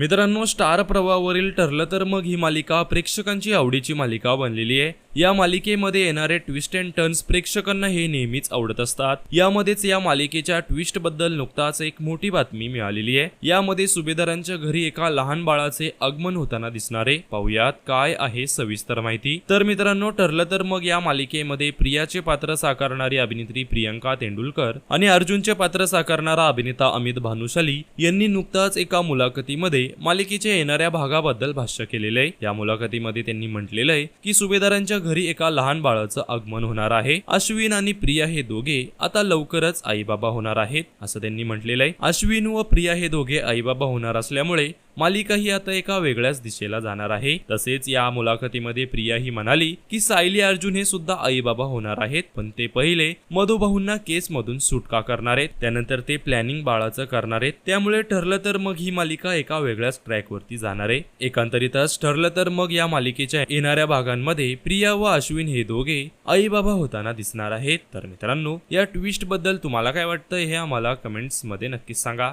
मित्रांनो स्टार प्रवाहावरील ठरलं तर मग ही मालिका प्रेक्षकांची आवडीची मालिका बनलेली आहे. या मालिकेमध्ये येणारे ट्विस्ट अँड टर्न्स प्रेक्षकांना हे नेहमीच आवडत असतात. यामध्येच या मालिकेच्या ट्विस्टबद्दल नुकताच एक मोठी बातमी मिळालेली आहे. यामध्ये सुभेदारांच्या घरी एका लहान बाळाचे आगमन होताना दिसणारे पाहुयात काय आहे सविस्तर माहिती? तर मित्रांनो ठरलं तर मग या मालिकेमध्ये प्रियाचे पात्र साकारणारी अभिनेत्री प्रियंका तेंडुलकर आणि अर्जुनचे पात्र साकारणारा अभिनेता अमित भानुशाली यांनी नुकताच एका मुलाखतीमध्ये मालिकेच्या येणाऱ्या भागाबद्दल भाष्य केलेलं आहे या मुलाखतीमध्ये त्यांनी म्हटलेलं आहे की सुभेदारांच्या घरी एका लहान बाळाचं आगमन होणार आहे. अश्विन आणि प्रिया हे दोघे आता लवकरच आई बाबा होणार आहेत असं त्यांनी म्हटलेलं आहे अश्विन व प्रिया हे दोघे आई बाबा होणार असल्यामुळे मालिका ही आता एका वेगळ्याच दिशेला जाणार आहे. तसेच या मुलाखतीमध्ये प्रिया ही म्हणाली की सायली अर्जुन हे सुद्धा आईबाबा होणार आहेत पण ते पहिले मधुभाऊंना केस मधून सुटका करणार आहेत? त्यानंतर ते प्लॅनिंग बाळाचं करणार आहेत. त्यामुळे ठरलं तर मग ही मालिका एका वेगळ्याच ट्रॅकवरती जाणार आहे. एकांतरितच ठरलं तर मग या मालिकेच्या येणाऱ्या भागांमध्ये प्रिया व अश्विन हे दोघे आईबाबा होताना दिसणार आहेत. तर मित्रांनो या ट्विस्टबद्दल तुम्हाला काय वाटतं हे आम्हाला कमेंट्समध्ये नक्कीच सांगा.